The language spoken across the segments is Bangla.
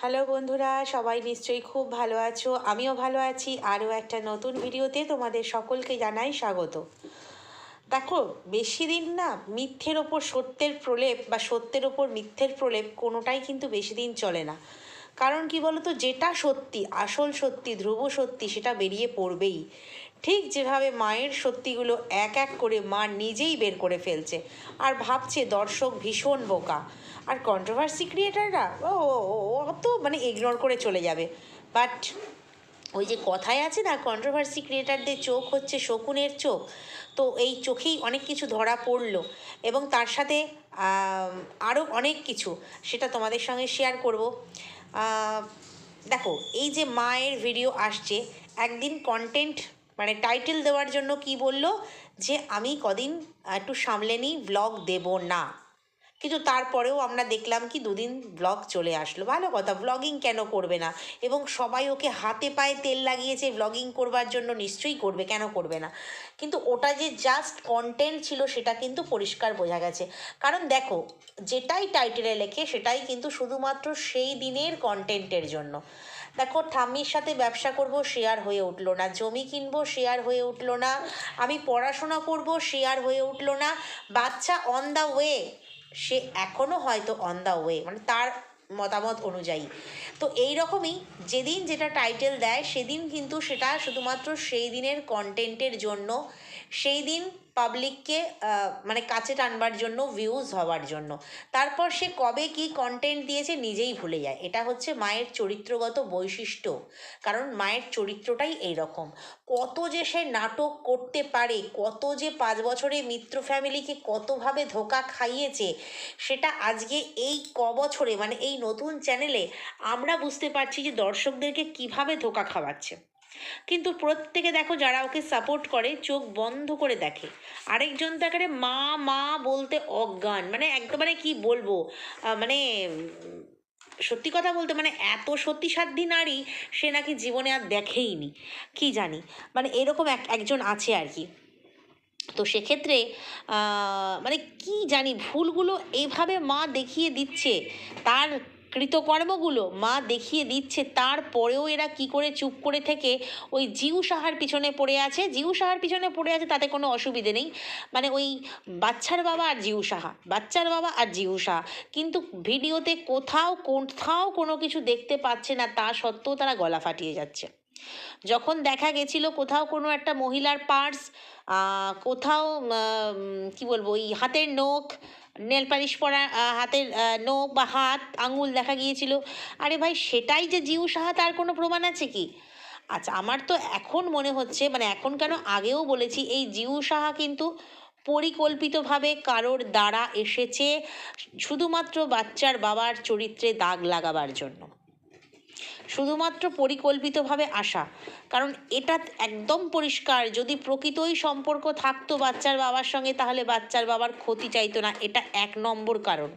হ্যালো বন্ধুরা, সবাই নিশ্চয়ই খুব ভালো আছো। আমিও ভালো আছি। আরও একটা নতুন ভিডিওতে তোমাদের সকলকে জানাই স্বাগত। দেখো, বেশি দিন না মিথ্যের ওপর সত্যের প্রলেপ বা সত্যের ওপর মিথ্যের প্রলেপ কোনোটাই কিন্তু বেশি দিন চলে না। কারণ কি বলতো, যেটা সত্যি, আসল সত্যি, ধ্রুব সত্যি, সেটা বেরিয়ে পড়বেই। ঠিক যেভাবে মায়ের সত্যিগুলো এক এক করে মা নিজেই বের করে ফেলছে। আর ভাবছে দর্শক ভীষণ বোকা। আর কন্ট্রোভার্সি ক্রিয়েটাররা ও অত মানে ইগনোর করে চলে যাবে। বাট ওই যে কথায় আছে না কন্ট্রোভার্সি ক্রিয়েটারদের চোখ হচ্ছে শকুনের চোখ। তো এই চোখেই অনেক কিছু ধরা পড়ল। এবং তার সাথে আরও অনেক কিছু সেটা তোমাদের সঙ্গে শেয়ার করব। দেখো, এই যে মায়ের ভিডিও আসছে, একদিন কন্টেন্ট মানে টাইটেল দেওয়ার জন্য কি বলল? যে আমি কদিন একটু সামলে নিই ব্লগ দেব না। কিন্তু তারপরেও আমরা দেখলাম কি দুদিন ব্লগ চলে আসলো। ভালো কথা ব্লগিং কেন করবে না? এবং সবাই ওকে হাতে পায়ে তেল লাগিয়েছে ব্লগিং করবার জন্য নিশ্চয়ই করবে, কেন করবে না? কিন্তু ওটা যে জাস্ট কন্টেন্ট ছিল সেটা কিন্তু পরিষ্কার বোঝা গেছে। কারণ দেখো, যেটাই টাইটেলে লেখে, সেটাই কিন্তু শুধুমাত্র সেই দিনের কন্টেন্টের জন্য। দেখো, ঠাম্মির সাথে ব্যবসা করব শেয়ার হয়ে উঠল না। জমি কিনবো শেয়ার হয়ে উঠল না। আমি পড়াশোনা করব শেয়ার হয়ে উঠল না। বাচ্চা অন দ্য ওয়ে সে এখনও হয়তো অন দ্য ওয়ে মানে তার মতামত অনুযায়ী। তো এই রকমই যেদিন যেটা টাইটেল দেয়, সেদিন কিন্তু সেটা শুধুমাত্র সেই দিনের কন্টেন্টের জন্য, সেই দিন পাবলিককে মানে কাছে টানবার জন্য ভিউজ হওয়ার জন্য। তারপর সে কবে কি কন্টেন্ট দিয়েছে নিজেই ভুলে যায়। এটা হচ্ছে মায়ের চরিত্রগত বৈশিষ্ট্য। কারণ মায়ের চরিত্রটাই এই রকম কত যে সে নাটক করতে পারে, কত যে পাঁচ বছরে মিত্র ফ্যামিলিকে কতভাবে ধোকা খাইয়েছে, সেটা আজকে এই ক বছরে মানে এই নতুন চ্যানেলে আমরা বুঝতে পারছি যে দর্শকদেরকে কীভাবে ধোকা খাওয়াচ্ছে। কিন্তু প্রত্যেকে দেখো যারা ওকে সাপোর্ট করে, চোখ বন্ধ করে দেখে। আরেকজন তো একেবারে মা মা বলতে অজ্ঞান। মানে একেবারে কি বলব? মানে সত্যি কথা বলতে মানে এত সত্যিসাধ্যী নারী সে নাকি জীবনে আর দেখেইনি। কি জানি? মানে এরকম এক, একজন আছে আর কি। তো সেক্ষেত্রে মানে কি জানি ভুলগুলো এইভাবে মা দেখিয়ে দিচ্ছে, তার কৃতকর্মগুলো মা দেখিয়ে দিচ্ছে, তারপরেও এরা কি করে চুপ করে থেকে ওই জিউ সাহার পিছনে পড়ে আছে। জিউ সাহার পিছনে পড়ে আছে তাতে কোনো অসুবিধে নেই। মানে ওই বাচ্চার বাবা আর জিউ সাহা, বাচ্চার বাবা আর জিউ সাহা। কিন্তু ভিডিওতে কোথাও কোথাও কোনো কিছু দেখতে পাচ্ছে না, তা সত্ত্বেও তারা গলা ফাটিয়ে যাচ্ছে। যখন দেখা গেছিল কোথাও কোনো একটা মহিলার পার্স কোথাও কি বলব, ওই হাতের নখ নেল পালিশ পরা হাতের নোখ বা হাত, আঙুল দেখা গিয়েছিল। আরে ভাই, সেটাই যে জিউ সাহা, তার কোনো প্রমাণ আছে কি? আচ্ছা আমার তো এখন মনে হচ্ছে মানে এখন কেন আগেও বলেছি, এই জিউ সাহা কিন্তু পরিকল্পিতভাবে কারোর দ্বারা এসেছে, শুধুমাত্র বাচ্চার বাবার চরিত্রে দাগ লাগাবার জন্য। শুধুমাত্র পরিকল্পিতভাবে আসা। কারণ এটা একদম পরিষ্কার, যদি প্রকৃতই সম্পর্ক থাকতো বাচ্চার বাবার সঙ্গে, তাহলে বাচ্চার বাবার ক্ষতি চাইতো না। এটা এক নম্বর কারণ।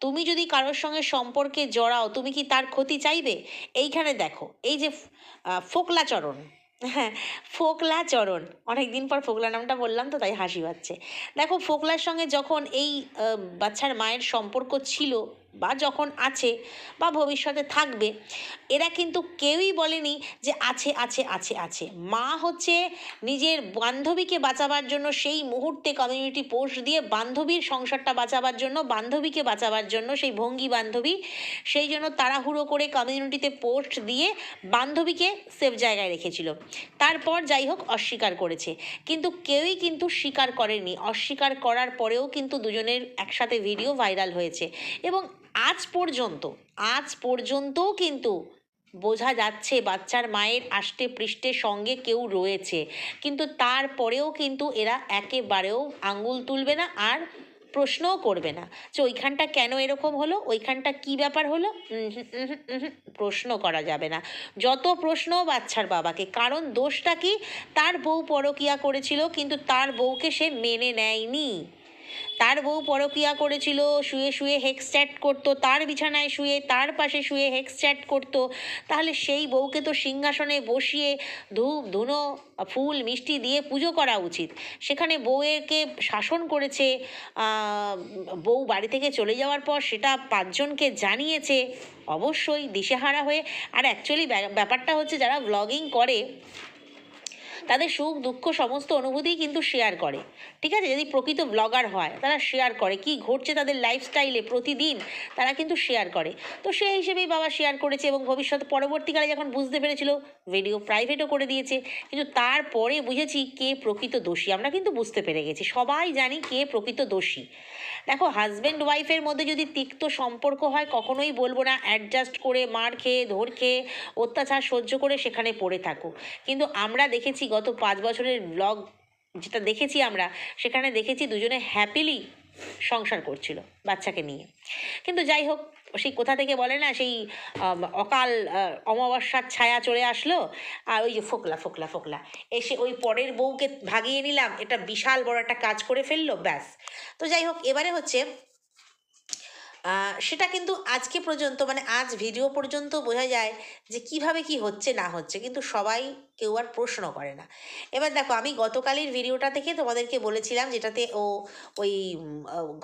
তুমি যদি কারোর সঙ্গে সম্পর্কে জড়াও, তুমি কি তার ক্ষতি চাইবে? এইখানে দেখো, এই যে ফোকলাচরণ। হ্যাঁ ফোকলাচরণ। অনেক দিন পর ফোকলা নামটা বললাম তো, তাই হাসি পাচ্ছে। দেখো, ফোকলার সঙ্গে যখন এই বাচ্চার মায়ের সম্পর্ক ছিল বা যখন আছে বা ভবিষ্যতে থাকবে, এরা কিন্তু কেউই বলেনি যে আছে আছে আছে আছে। মা হচ্ছে নিজের বান্ধবীকে বাঁচাবার জন্য সেই মুহূর্তে কমিউনিটি পোস্ট দিয়ে বান্ধবীর সংসারটা বাঁচাবার জন্য, বান্ধবীকে বাঁচাবার জন্য সেই ভঙ্গি বান্ধবী, সেই জন্য তাড়াহুড়ো করে কমিউনিটিতে পোস্ট দিয়ে বান্ধবীকে সেফ জায়গায় রেখেছিল। তারপর যাই হোক, অস্বীকার করেছে। কিন্তু কেউই কিন্তু স্বীকার করেনি অস্বীকার করার পরেও কিন্তু দুজনের একসাথে ভিডিও ভাইরাল হয়েছে। এবং আজ পর্যন্ত, আজ পর্যন্তও কিন্তু বোঝা যাচ্ছে বাচ্চার মায়ের আষ্টে পৃষ্ঠের সঙ্গে কেউ রয়েছে। কিন্তু তারপরেও কিন্তু এরা একেবারেও আঙুল তুলবে না আর প্রশ্নও করবে না যে ওইখানটা কেন এরকম হলো, ওইখানটা কি ব্যাপার হলো? প্রশ্ন করা যাবে না। যত প্রশ্ন বাচ্চার বাবাকে, কারণ দোষটা কি? তার বউ পরকিয়া করেছিল, কিন্তু তার বউকে সে মেনে নেয়নি। তার বউ পরকিয়া করেছিল, শুয়ে শুয়ে হেক্স চ্যাট করতো, তার বিছানায় শুয়ে তার পাশে শুয়ে হেক্স চ্যাট করতো। তাহলে সেই বউকে তো সিংহাসনে বসিয়ে ধূপ, ধুনো, ফুল, মিষ্টি দিয়ে পুজো করা উচিত। সেখানে বউয়েরকে শাসন করেছে বউ বাড়ি থেকে চলে যাওয়ার পর সেটা পাঁচজনকে জানিয়েছে, অবশ্যই দিশেহারা হয়ে। আর অ্যাকচুয়ালি ব্যাপারটা হচ্ছে যারা ব্লগিং করে তাদের সুখ, দুঃখ, সমস্ত অনুভূতিই কিন্তু শেয়ার করে। ঠিক আছে? যদি প্রকৃত ব্লগার হয়, তারা শেয়ার করে। কি ঘটছে তাদের লাইফস্টাইলে প্রতিদিন, তারা কিন্তু শেয়ার করে। তো সেই হিসেবেই বাবা শেয়ার করেছে এবং ভবিষ্যৎ পরবর্তীকালে যখন বুঝতে পেরেছিল ভিডিও প্রাইভেটও করে দিয়েছে। কিন্তু তারপরে বুঝেছি কে প্রকৃত দোষী। আমরা কিন্তু বুঝতে পেরে গেছি। সবাই জানি কে প্রকৃত দোষী। দেখো হাজব্যান্ড ওয়াইফের মধ্যে যদি তিক্ত সম্পর্ক হয়, কখনোই বলব না অ্যাডজাস্ট করে মার খেয়ে, ধর খেয়ে অত্যাচার সহ্য করে সেখানে পড়ে থাকো। কিন্তু আমরা দেখেছি গত পাঁচ বছরের ব্লগ যেটা দেখেছি আমরা, সেখানে দেখেছি দুজনে হ্যাপিলি সংসার করছিল বাচ্চাকে নিয়ে। কিন্তু যাই হোক সেই কোথা থেকে বলে না, সেই অকাল অমাবস্যার ছায়া চলে আসলো, আর ওই যে ফোকলা ফোকলা ফোকলা। এসে ওই পরের বউকে ভাগিয়ে নিলাম, এটা বিশাল বড় একটা কাজ করে ফেলল, ব্যাস। তো যাই হোক, এবারে হচ্ছে সেটা কিন্তু আজকে পর্যন্ত মানে আজ ভিডিও পর্যন্ত বোঝা যায় যে কীভাবে কি হচ্ছে, না হচ্ছে। কিন্তু সবাই কেউ আর প্রশ্ন করে না। এবার দেখো, আমি গতকালের ভিডিওটা থেকে তোমাদেরকে বলেছিলাম যেটাতে ও ওই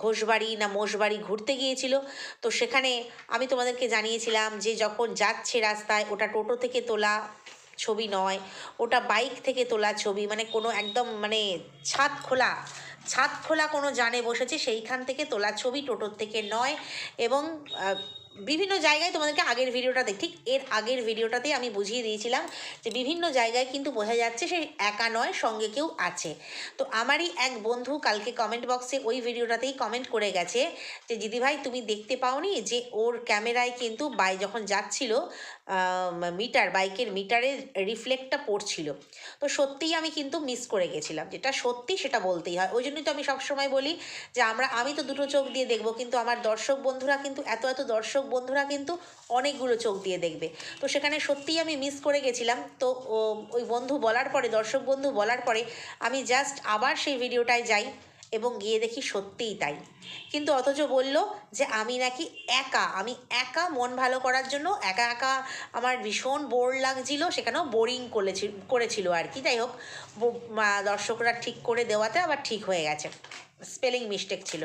ঘোষবাড়ি না মোষবাড়ি ঘুরতে গিয়েছিল। তো সেখানে আমি তোমাদেরকে জানিয়েছিলাম যে যখন যাচ্ছে রাস্তায়, ওটা টোটো থেকে তোলা ছবি নয়, ওটা বাইক থেকে তোলা ছবি মানে কোনো একদম মানে ছাদ খোলা ছাদ খোলা কোনো জানে বসেছে সেইখান থেকে তোলা ছবি টোটোর থেকে নয় এবং বিভিন্ন জায়গায় তোমাদেরকে আগের ভিডিওটাতে ঠিক এর আগের ভিডিওটাতেই আমি বুঝিয়ে দিয়েছিলাম যে বিভিন্ন জায়গায় কিন্তু বোঝা যাচ্ছে সে একা নয়, সঙ্গে কেউ আছে। তো আমারই এক বন্ধু কালকে কমেন্ট বক্সে ওই ভিডিওটাতেই কমেন্ট করে গেছে যে, দিদিভাই, তুমি দেখতে পাওনি যে ওর ক্যামেরায় কিন্তু বাই যখন যাচ্ছিল মিটার বাইকের মিটারের রিফ্লেক্টটা পড়ছিল। তো সত্যিই আমি কিন্তু মিস করে গেছিলাম। যেটা সত্যি সেটা বলতেই হয়। ওই জন্যই তো আমি সবসময় বলি যে, আমরা, আমি তো দুটো চোখ দিয়ে দেখব, কিন্তু আমার দর্শক বন্ধুরা কিন্তু, এত এত দর্শক বন্ধুরা কিন্তু অনেকগুলো চোখ দিয়ে দেখবে। তো সেখানে সত্যিই আমি মিস করে গেছিলাম। তো ওই বন্ধু বলার পরে, দর্শক বন্ধু বলার পরে, আমি জাস্ট আবার সেই ভিডিওটায় যাই। এবং গিয়ে দেখি সত্যিই তাই। কিন্তু অথচ বলল যে আমি নাকি একা, আমি একা মন ভালো করার জন্য একা একা আমার ভীষণ বোর লাগছিল, সেখানেও বোরিং করেছিল করেছিল আর কি। যাই হোক দর্শকরা ঠিক করে দেওয়াতে আবার ঠিক হয়ে গেছে। স্পেলিং মিস্টেক ছিল।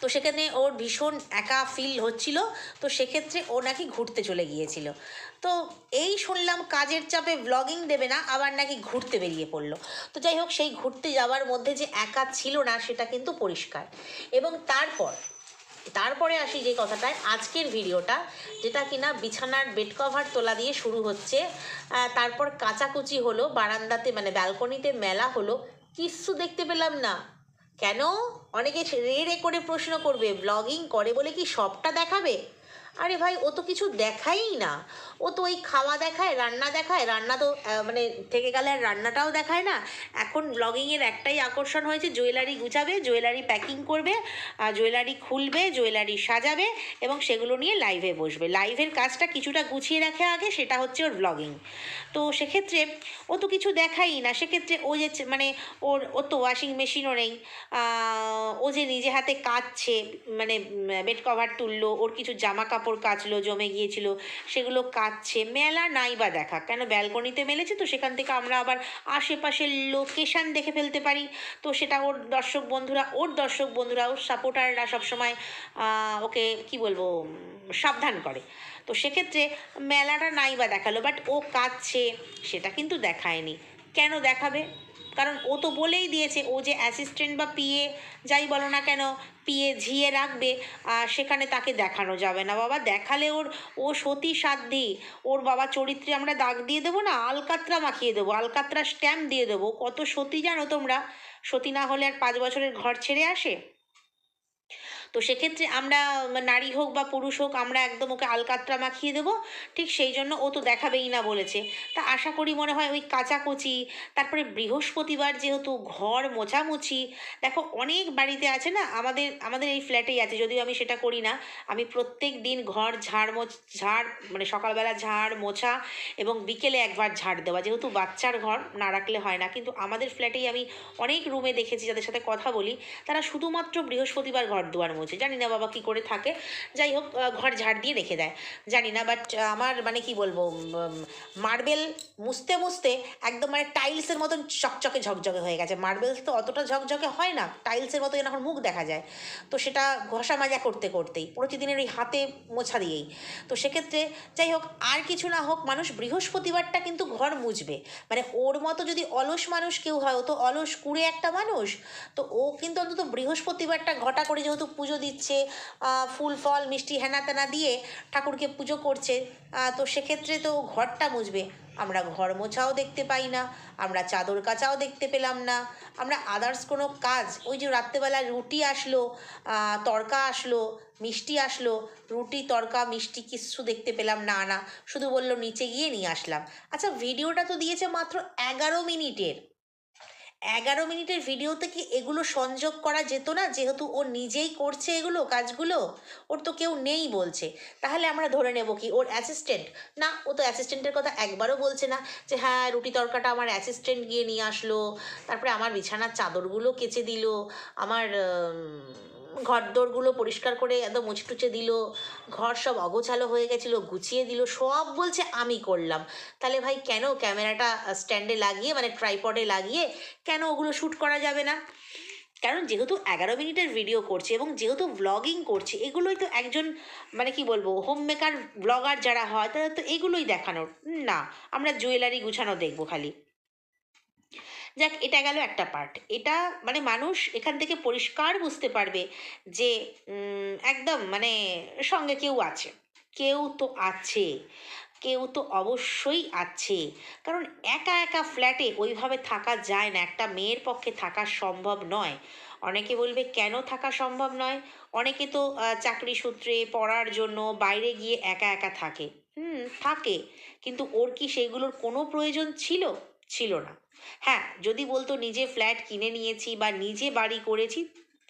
তো সেখানে ওর ভীষণ একা ফিল হচ্ছিল, তো সেক্ষেত্রে ও নাকি ঘুরতে চলে গিয়েছিল। তো এই শুনলাম কাজের চাপে ব্লগিং দেবে না, আবার নাকি ঘুরতে বেরিয়ে পড়ল। তো যাই হোক, সেই ঘুরতে যাওয়ার মধ্যে যে একা ছিল না, সেটা কিন্তু পরিষ্কার। এবং তারপর, তারপরে আসি যে কথাটায়, আজকের ভিডিওটা, যেটা কিনা বিছানার বেড কভার তোলা দিয়ে শুরু হচ্ছে তারপর কাচাকুচি হলো, বারান্দাতে মানে ব্যালকনিতে মেলা হলো, কিচ্ছু দেখতে পেলাম না। কেন? অনেকে রে রে করে প্রশ্ন করবে ব্লগিং করে বলে কি সবটা দেখাবে? আরে ভাই, ও তো কিছু দেখাই না। ও তো ওই খাওয়া দেখায়, রান্না দেখায়, রান্না তো মানে থেকে গেলে আর রান্নাটাও দেখায় না। এখন ব্লগিংয়ের একটাই আকর্ষণ হয়েছে, জুয়েলারি গুছাবে, জুয়েলারি প্যাকিং করবে আর জুয়েলারি খুলবে, জুয়েলারি সাজাবে এবং সেগুলো নিয়ে লাইভে বসবে। লাইভের কাজটা কিছুটা গুছিয়ে রাখে আগে, সেটা হচ্ছে ওর ব্লগিং তো সেক্ষেত্রে ও তো কিছু দেখাই না। সেক্ষেত্রে ও যে মানে ওর ওর তো ওয়াশিং মেশিনও নেই। ও যে নিজে হাতে কাঁদছে মানে বেড কভার তুললো, ওর কিছু জামা কাপড় কাচলো, জমে গিয়েছিল, সেগুলো কাচছে। মেলা নাই বা দেখা। কেন ব্যালকনিতে মেলেছে তো সেখান থেকে আমরা আবার আশেপাশের লোকেশান দেখে ফেলতে পারি। তো সেটা ওর দর্শক বন্ধুরা, ওর দর্শক বন্ধুরা ওর সাপোর্টাররা সবসময় ওকে কি বলব সাবধান করে। তো সেক্ষেত্রে মেলাটা নাই বা দেখাল বাট ও কাঁদছে সেটা কিন্তু দেখায়নি। কেন দেখাবে? কারণ ও তো বলেই দিয়েছে, ও যে অ্যাসিস্ট্যান্ট বা পিএ যাই বলো না কেন পিএ ঝিয়ে রাখবে, আর সেখানে তাকে দেখানো যাবে না। বাবা, দেখালে ওর, ও সতী সাধ্যি ওর বাবা চরিত্রে আমরা দাগ দিয়ে দেবো না, আলকাত্রা মাখিয়ে দেবো, আলকাত্রা স্ট্যাম্প দিয়ে দেবো। কত সতী জানো তোমরা? সতী না হলে আর পাঁচ বছরের ঘর ছেড়ে আসে? তো সেক্ষেত্রে আমরা, নারী হোক বা পুরুষ হোক, আমরা একদম ওকে আলকাতরা মাখিয়ে দেবো। ঠিক সেই জন্য ও তো দেখাবেই না বলেছে। তা আশা করি মনে হয় ওই কাচাকুচি, তারপরে বৃহস্পতিবার যেহেতু ঘর মোছামুছি, দেখো অনেক বাড়িতে আছে না, আমাদের আমাদের এই ফ্ল্যাটেই আছে, যদিও আমি সেটা করি না। আমি প্রত্যেক দিন ঘর ঝাড় মোছ, ঝাড় মানে সকালবেলা ঝাড় মোছা এবং বিকেলে একবার ঝাড় দেওয়া। যেহেতু বাচ্চার ঘর, না রাখলে হয় না। কিন্তু আমাদের ফ্ল্যাটেই আমি অনেক রুমে দেখেছি, যাদের সাথে কথা বলি, তারা শুধুমাত্র বৃহস্পতিবার ঘর দুয়ার মোছে জানি না বাবা কী করে থাকে। যাই হোক ঘর ঝাড় দিয়ে রেখে দেয়। জানি না বাট আমার মানে কি বলব মার্বেল মুছতে মুছতে একদম মানে টাইলসের মতন চকচকে ঝকঝকে হয়ে গেছে। মার্বেলস তো অতটা ঝকঝকে হয় না টাইলসের মতো এখন মুখ দেখা যায়। তো সেটা ঘষা মাজা করতে করতেই, প্রতিদিনের ওই হাতে মোছা দিয়েই। তো সেক্ষেত্রে যাই হোক, আর কিছু না হোক, মানুষ বৃহস্পতিবারটা কিন্তু ঘর মুছবে। মানে ওর মতো যদি অলস মানুষ কেউ হয়, ও তো অলস কুড়ে একটা মানুষ, তো ও কিন্তু অন্তত বৃহস্পতিবারটা ঘটা করে যেহেতু পুজো দিচ্ছে ফুল, ফল, মিষ্টি, হেনা তেনা দিয়ে ঠাকুরকে পুজো করছে তো সেক্ষেত্রে তো ঘরটা মুছবে। আমরা ঘর মোছাও দেখতে পাই না, আমরা চাদর কাচাও দেখতে পেলাম না, আমরা আদার্স কোনো কাজ, ওই যে রাত্রেবেলা রুটি আসলো তরকা আসলো, মিষ্টি আসলো, রুটি, তরকা, মিষ্টি কিচ্ছু দেখতে পেলাম না না, শুধু বলল নিচে গিয়ে নিয়ে আসলাম। আচ্ছা ভিডিওটা তো দিয়েছে মাত্র এগারো মিনিটের। এগারো মিনিটের ভিডিওতে কি এগুলো সংযোগ করা যেত না? যেহেতু ও নিজেই করছে এগুলো, কাজগুলো, ওর তো কেউ নেই বলছে। তাহলে আমরা ধরে নেব কি ওর অ্যাসিস্ট্যান্ট না, ও তো অ্যাসিস্ট্যান্টের কথা একবারও বলছে না যে হ্যাঁ রুটি তরকাটা আমার অ্যাসিস্ট্যান্ট গিয়ে নিয়ে আসলো। তারপরে আমার বিছানার চাদরগুলো কেচে দিল। আমার ঘর দোরগুলো পরিষ্কার করে একদম মুছে টুচে দিল, ঘর সব অগোছালো হয়ে গেছিল, গুছিয়ে দিল, সব বলছে আমি করলাম। তাহলে ভাই কেন ক্যামেরাটা স্ট্যান্ডে লাগিয়ে মানে ট্রাইপডে লাগিয়ে কেন ওগুলো শ্যুট করা যাবে না? কারণ যেহেতু এগারো মিনিটের ভিডিও করছে এবং যেহেতু ব্লগিং করছে, এগুলোই তো একজন মানে কি বলব হোম মেকার ব্লগার যারা হয়, তাদের তো এগুলোই দেখানোর। না, আমরা জুয়েলারি গুছানো দেখব খালি। যাক, এটা গেল একটা পার্ট এটা মানে মানুষ এখান থেকে পরিষ্কার বুঝতে পারবে যে একদম মানে সঙ্গে কেউ আছে। কেউ তো আছে। কেউ তো অবশ্যই আছে। কারণ একা একা ফ্ল্যাটে ওইভাবে থাকা যায় না। একটা মেয়ের পক্ষে থাকা সম্ভব নয়। অনেকে বলবে, কেন থাকা সম্ভব নয়? অনেকে তো চাকরি সূত্রে পড়ার জন্য বাইরে গিয়ে একা একা থাকে। হুম, থাকে। কিন্তু ওর কি সেইগুলোর কোনো প্রয়োজন ছিল? ছিল না। হ্যাঁ যদি বলতো নিজে ফ্ল্যাট কিনে নিয়েছি বা নিজে বাড়ি করেছি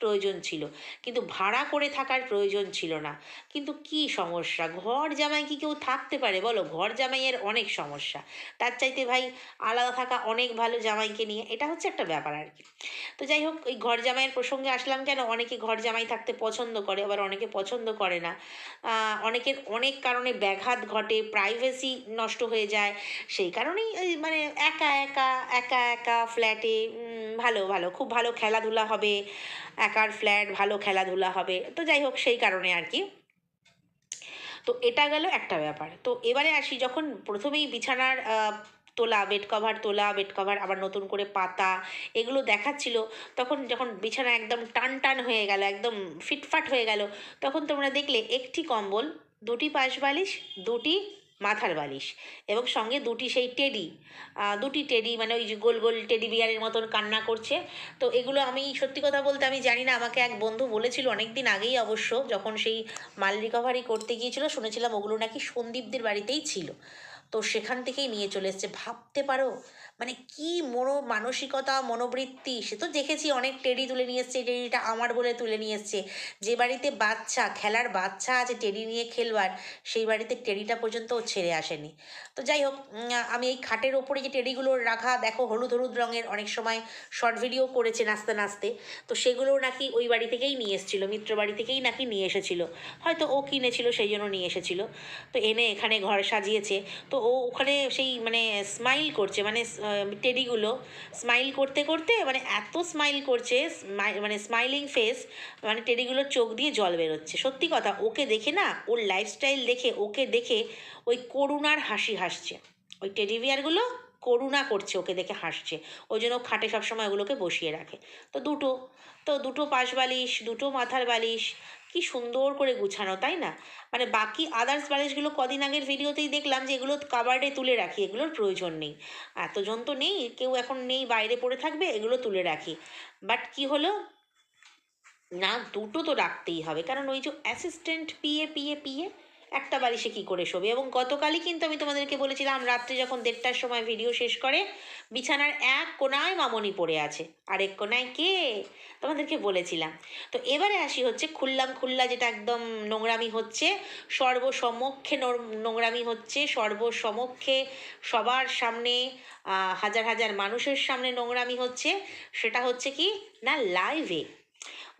প্রয়োজন ছিল। কিন্তু ভাড়া করে থাকার প্রয়োজন ছিল না। কিন্তু কি সমস্যা? ঘর জামাই কি কেউ থাকতে পারে? বলো, ঘর জামাইয়ের অনেক সমস্যা। তার চাইতে ভাই আলাদা থাকা অনেক ভালো জামাইকে নিয়ে, এটা হচ্ছে একটা ব্যাপার আর কি। তো যাই হোক, ওই ঘর জামাইয়ের প্রসঙ্গে আসলাম কেন? অনেকে ঘর জামাই থাকতে পছন্দ করে, আবার অনেকে পছন্দ করে না। অনেকের অনেক কারণে ব্যাঘাত ঘটে প্রাইভেসি নষ্ট হয়ে যায়। সেই কারণেই মানে একা একা একা একা ফ্ল্যাটে ভালো ভালো, খুব ভালো খেলাধুলা হবে। একার ফ্ল্যাট ভালো খেলাধুলা হবে। তো যাই হোক, সেই কারণে আর কি। তো এটা গেল একটা ব্যাপার। তো এবারে আসি, যখন প্রথমেই বিছানার তোলা বেড কভার তোলা বেড কভার আবার নতুন করে পাতা এগুলো দেখাচ্ছিল, তখন যখন বিছানা একদম টান টান হয়ে গেল, একদম ফিটফাট হয়ে গেল, তখন তোমরা দেখলে একটি কম্বল, দুটি পাশ বালিশ, দুটি মাথার বালিশ। এবং সঙ্গে দুটি সেই টেডি দুটি টেডি মানে ওই যে গোল গোল টেডি বিয়ারের মতন কান্না করছে। তো এগুলো আমি সত্যি কথা বলতে আমি জানি না, আমাকে এক বন্ধু বলেছিল অনেক দিন আগেই অবশ্য, যখন সেই মাল রিকভারি করতে গিয়েছিল, শুনেছিলাম ওগুলো নাকি সন্দীপদের বাড়িতেই ছিল। তো সেখান থেকেই নিয়ে চলে এসছে। ভাবতে পারো? মানে কি মনো মানসিকতা, মনোবৃত্তি? সে তো দেখেছি অনেক টেডি তুলে নিয়ে এসছে, টেডিটা আমার বলে তুলে নিয়ে এসছে। যে বাড়িতে বাচ্চা, খেলার বাচ্চা আছে টেডি নিয়ে খেলবার, সেই বাড়িতে টেডিটা পর্যন্ত ও ছেড়ে আসেনি। তো যাই হোক আমি এই খাটের ওপরে যে টেডিগুলো রাখা, দেখো হলুদ হলুদ রঙের অনেক সময় শর্ট ভিডিও করেছে নাচতে নাচতে। তো সেগুলো নাকি ওই বাড়ি থেকেই নিয়ে এসেছিল, মিত্র বাড়ি থেকেই নাকি নিয়ে এসেছিল। হয়তো ও কিনেছিল, সেই জন্য নিয়ে এসেছিল। তো এনে এখানে ঘর সাজিয়েছে। তো ও ওখানে সেই মানে স্মাইল করছে মানে টেডিগুলো স্মাইল করতে করতে মানে এত স্মাইল করছে মানে স্মাইলিং ফেস মানে টেডিগুলোর চোখ দিয়ে জল বেরোচ্ছে। সত্যি কথা, ওকে দেখে না, ওর লাইফস্টাইল দেখে, ওকে দেখে ওই করুণার হাসি হাসছে। ওই টেডি বিয়ারগুলো করুণা করছে, ওকে দেখে হাসছে। ওই জন্য খাটে সবসময় ওগুলোকে বসিয়ে রাখে। তো দুটো তো দুটো পাশ বালিশ, দুটো মাথার বালিশ কি সুন্দর করে গুছানো, তাই না? মানে বাকি আদার্স বালিশগুলো কদিন আগের ভিডিওতেই দেখলাম যে এগুলো কাবার্ডে তুলে রাখি, এগুলোর প্রয়োজন নেই। এতজন তো নেই, কেউ এখন নেই, বাইরে পড়ে থাকবে, এগুলো তুলে রাখি। বাট কি হলো? না, দুটো তো রাখতেই হবে। কারণ ওই যে অ্যাসিস্ট্যান্ট পিএ পিএ পিএ একটা বাড়ি সে কী করে শোবে? এবং গতকালই কিন্তু আমি তোমাদেরকে বলেছিলাম, রাত্রে যখন দেড়টার সময় ভিডিও শেষ করে, বিছানার এক কোনায় মামনি পড়ে আছে। আরেক কোনায় কে? তোমাদেরকে বলেছিলাম। তো এবারে আসি হচ্ছে খুল্লাম খুল্লা যেটা একদম নোংরামি হচ্ছে, সর্বসমক্ষে নোংরামি হচ্ছে, সর্বসমক্ষে সবার সামনে হাজার হাজার মানুষের সামনে নোংরামি হচ্ছে। সেটা হচ্ছে কি? না লাইভে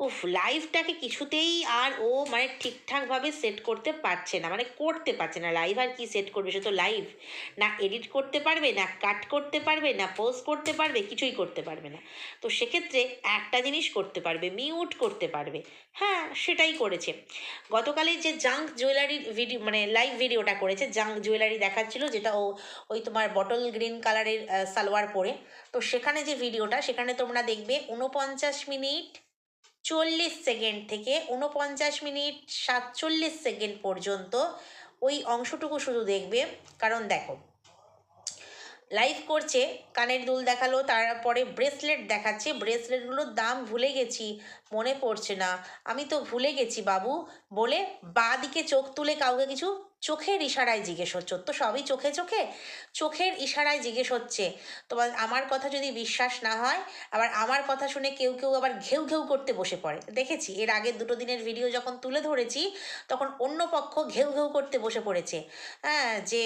উফ লাইভটাকে কিছুতেই আর ও মানে ঠিকঠাকভাবে সেট করতে পারছে না মানে করতে পারছে না। লাইভ আর কি সেট করবে? সে তো লাইভ না এডিট করতে পারবে, না কাট করতে পারবে, না পোস্ট করতে পারবে, কিছুই করতে পারবে না। তো সেক্ষেত্রে একটা জিনিস করতে পারবে মিউট করতে পারবে। হ্যাঁ সেটাই করেছে। গতকালের যে জাঙ্ক জুয়েলারির ভিডিও মানে লাইভ ভিডিওটা করেছে জাঙ্ক জুয়েলারি দেখাচ্ছিল, যেটা ও, ওই তোমার বটল গ্রিন কালারের সালোয়ার পরে। তো সেখানে যে ভিডিওটা সেখানে তোমরা দেখবে উনপঞ্চাশ মিনিট চল্লিশ সেকেন্ড থেকে উনপঞ্চাশ মিনিট সাতচল্লিশ সেকেন্ড পর্যন্ত ওই অংশটুকু শুধু দেখবে। কারণ দেখো লাইভ করছে, কানের দুল দেখাল, তারপরে ব্রেসলেট দেখাচ্ছে ব্রেসলেটগুলোর দাম ভুলে গেছি, মনে পড়ছে না। আমি তো ভুলে গেছি বাবু, বলে বা দিকে চোখ তুলে কাউকে কিছু চোখের ইশারায় জিজ্ঞেস হচ্ছে তো সবই চোখে চোখে, চোখের ইশারায় জিজ্ঞেস হচ্ছে। তোমার আমার কথা যদি বিশ্বাস না হয়, আবার আমার কথা শুনে কেউ কেউ আবার ঘেউ ঘেউ করতে বসে পড়ে। দেখেছি, এর আগের দুটো দিনের ভিডিও যখন তুলে ধরেছি, তখন অন্য পক্ষ ঘেউ ঘেউ করতে বসে পড়েছে। হ্যাঁ যে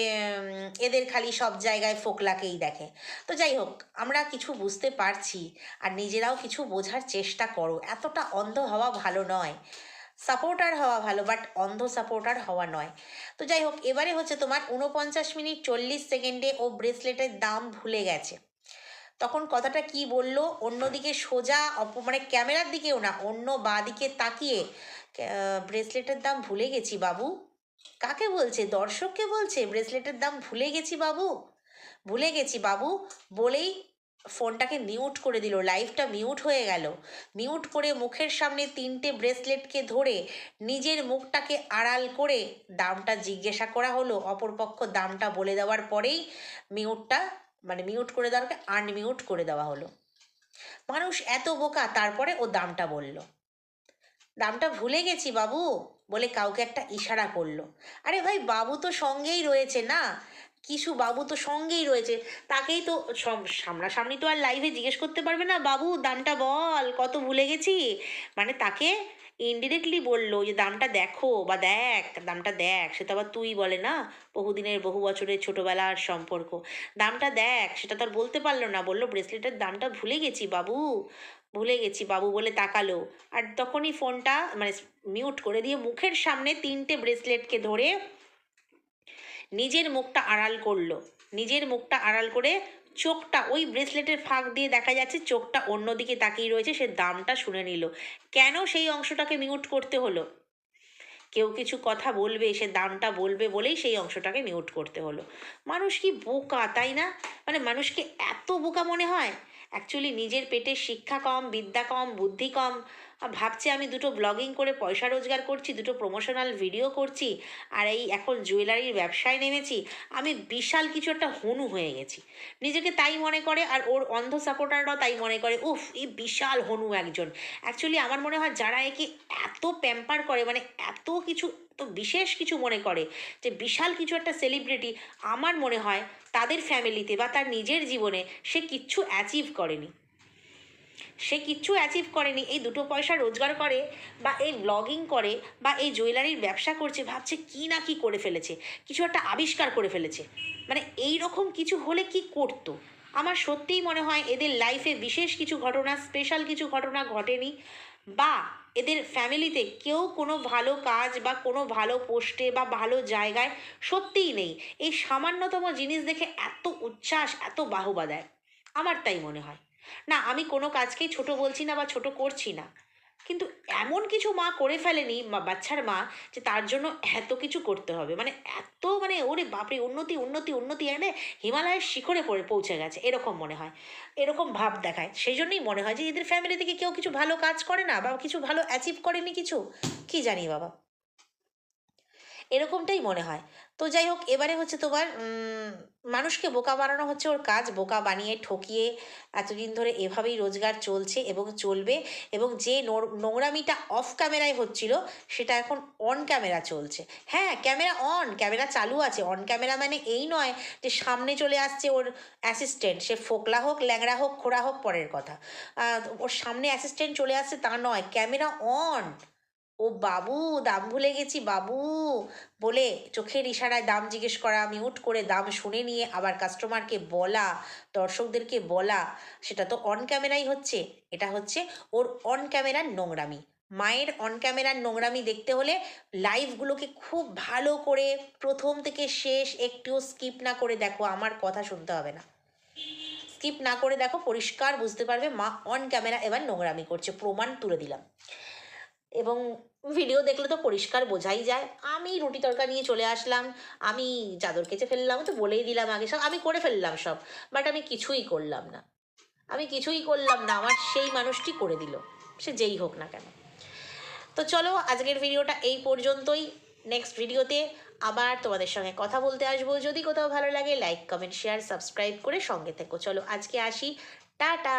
এদের খালি সব জায়গায় ফোকলাকেই দেখে। তো যাই হোক, আমরা কিছু বুঝতে পারছি, আর নিজেরাও কিছু বোঝার চেষ্টা করো। এতটা অন্ধ হওয়া ভালো নয়। সাপোর্টার হওয়া ভালো বাট অন্ধ সাপোর্টার হওয়া নয়। তো যাই হোক, এবারে হচ্ছে তোমার উনপঞ্চাশ মিনিট চল্লিশ সেকেন্ডে ও ব্রেসলেটের দাম ভুলে গেছে। তখন কথাটা কি বলল? অন্যদিকে সোজা অপ মানে ক্যামেরার দিকেও না, অন্য বাঁ দিকে তাকিয়ে ব্রেসলেটের দাম ভুলে গেছি বাবু। কাকে বলছে? দর্শককে বলছে? ব্রেসলেটের দাম ভুলে গেছি বাবু। ভুলে গেছি বাবু। বলেই ফোনটাকে মিউট করে দিল লাইভটা মিউট হয়ে গেল। মিউট করে মুখের সামনে তিনটে ব্রেসলেটকে ধরে নিজের মুখটাকে আড়াল করে দামটা জিজ্ঞাসা করা হলো। অপরপক্ষ দামটা বলে দেওয়ার পরেই মিউটটা মানে মিউট করে দেওয়াকে আনমিউট করে দেওয়া হলো। মানুষ এত বোকা, তারপরে ও দামটা বলল। দামটা ভুলে গেছি বাবু, বলে কাউকে একটা ইশারা করল। আরে ভাই, বাবু তো সঙ্গেই রয়েছে না? কিছু বাবু তো সঙ্গেই রয়েছে। তাকেই তো সম- সামনাসামনি তো আর লাইভে জিজ্ঞেস করতে পারবে না, বাবু, দামটা বল, কত ভুলে গেছি? মানে তাকে ইনডিরেক্টলি বলল যে, দামটা দেখো বা দেখ, দামটা দেখ, সে তো আবার তুই বলে না, বহুদিনের, বহু বছরের ছোটোবেলার সম্পর্ক। দামটা দেখ, সেটা তো আর বলতে পারল না, বলল, ব্রেসলেটের দামটা ভুলে গেছি বাবু, ভুলে গেছি বাবু বলে তাকালো। আর তখনই ফোনটা মানে মিউট করে দিয়ে মুখের সামনে তিনটে ব্রেসলেটকে ধরে নিজের মুখটা আড়াল করল। নিজের মুখটা আড়াল করে চোখটা ওই ব্রেসলেটের ফাঁক দিয়ে দেখা যাচ্ছে চোখটা অন্যদিকে তাকিয়ে রয়েছে, সে দামটা শুনে নিল। কেন সেই অংশটাকে মিউট করতে হলো? কেউ কিছু কথা বলবে সে দামটা বলবে বলেই সেই অংশটাকে মিউট করতে হলো। মানুষ কি বোকা, তাই না? মানে মানুষকে এত বোকা মনে হয়? অ্যাকচুয়ালি নিজের পেটে শিক্ষা কম, বিদ্যা কম, বুদ্ধি কম ভাবছে আমি দুটো ব্লগিং করে পয়সা রোজগার করছি, দুটো প্রমোশনাল ভিডিও করছি, আর এই এখন জুয়েলারির ব্যবসায় নেমেছি, আমি বিশাল কিছু একটা হনু হয়ে গেছি। নিজেকে তাই মনে করে আর ওর অন্ধ সাপোর্টাররাও তাই মনে করে, উফ, এই বিশাল হনু একজন। অ্যাকচুয়ালি আমার মনে হয় যারা একে এত প্যাম্পার করে মানে এত কিছু তো বিশেষ কিছু মনে করে, যে বিশাল কিছু একটা সেলিব্রিটি আমার মনে হয় তাদের ফ্যামিলিতে বা তার নিজের জীবনে সে কিচ্ছু অ্যাচিভ করেনি। সে কিচ্ছু অ্যাচিভ করেনি, এই দুটো পয়সা রোজগার করে বা এই ব্লগিং করে বা এই জুয়েলারির ব্যবসা করছে, ভাবছে কি না কি করে ফেলেছে, কিছু একটা আবিষ্কার করে ফেলেছে। মানে এই রকম কিছু হলে কি করতো? আমার সত্যিই মনে হয় এদের লাইফে বিশেষ কিছু ঘটনা স্পেশাল কিছু ঘটনা ঘটেনি বা এদের ফ্যামিলিতে কেউ কোনো ভালো কাজ বা কোনো ভালো পোস্টে বা ভালো জায়গায় সত্যিই নেই। এই সামান্যতম জিনিস দেখে এত উচ্ছ্বাস, এত বাহবা দেয়। আমার তাই মনে হয়। না, আমি কোনো কাজকেই ছোট বলছি না বা ছোট করছি না। কিন্তু এমন কিছু মা করে ফেলেনি বাচ্চার মা যে তার জন্য এত কিছু করতে হবে। মানে এত মানে ওরে বাপরে, উন্নতি উন্নতি উন্নতি এনে হিমালয়ের শিখরে পড়ে পৌঁছে গেছে, এরকম মনে হয়। এরকম ভাব দেখায়। সেই জন্যই মনে হয় যে এদের ফ্যামিলি থেকে কেউ কিছু ভালো কাজ করে না বা কিছু ভালো অ্যাচিভ করেনি কিছু। কি জানি বাবা। এরকমটাই মনে হয়। তো যাই হোক এবারে হচ্ছে তোমার মানুষকে বোকা বানানো হচ্ছে ওর কাজ, বোকা বানিয়ে ঠকিয়ে এতদিন ধরে এভাবেই রোজগার চলছে এবং চলবে এবং যে নোর- নোংরামিটা অফ ক্যামেরায় হচ্ছিল, সেটা এখন অন ক্যামেরা চলছে। হ্যাঁ ক্যামেরা অন ক্যামেরা চালু আছে। অন ক্যামেরা মানে এই নয় যে সামনে চলে আসছে ওর অ্যাসিস্ট্যান্ট সে ফোকলা হোক, ল্যাংড়া হোক, খোড়া হোক, পরের কথা। ওর সামনে অ্যাসিস্ট্যান্ট চলে আসছে তা নয় ক্যামেরা অন ও বাবু, দাম ভুলে গেছি বাবু। বলে চোখের ইশারায় দাম জিজ্ঞেস করা মিউট করে দাম শুনে নিয়ে আবার কাস্টমারকে বলা, দর্শকদেরকে বলা, সেটা তো অন ক্যামেরাই হচ্ছে। এটা হচ্ছে ওর অন ক্যামেরার নোংরামি। মায়ের অন ক্যামেরার নোংরামি দেখতে হলে লাইভগুলোকে খুব ভালো করে প্রথম থেকে শেষ একটুও স্কিপ না করে দেখো, আমার কথা শুনতে হবে না। স্কিপ না করে দেখো, পরিষ্কার বুঝতে পারবে মা অন ক্যামেরা এবার নোংরামি করছে, প্রমাণ তুলে দিলাম। এবং ভিডিও দেখলে তো পরিষ্কার বোঝাই যায়। আমি রুটি তরকা নিয়ে চলে আসলাম, আমি চাদর কেচে ফেললাম তো বলেই দিলাম আগে সব, আমি করে ফেললাম সব বাট আমি কিছুই করলাম না। আমি কিছুই করলাম না, আমার সেই মানুষটি করে দিল, সে যেই হোক না কেন। তো চলো, আজকের ভিডিওটা এই পর্যন্তই। নেক্সট ভিডিওতে আবার তোমাদের সঙ্গে কথা বলতে আসব। যদি কোথাও ভালো লাগে লাইক কমেন্ট শেয়ার সাবস্ক্রাইব করে সঙ্গে থেকো। চলো, আজকে আসি। টাটা!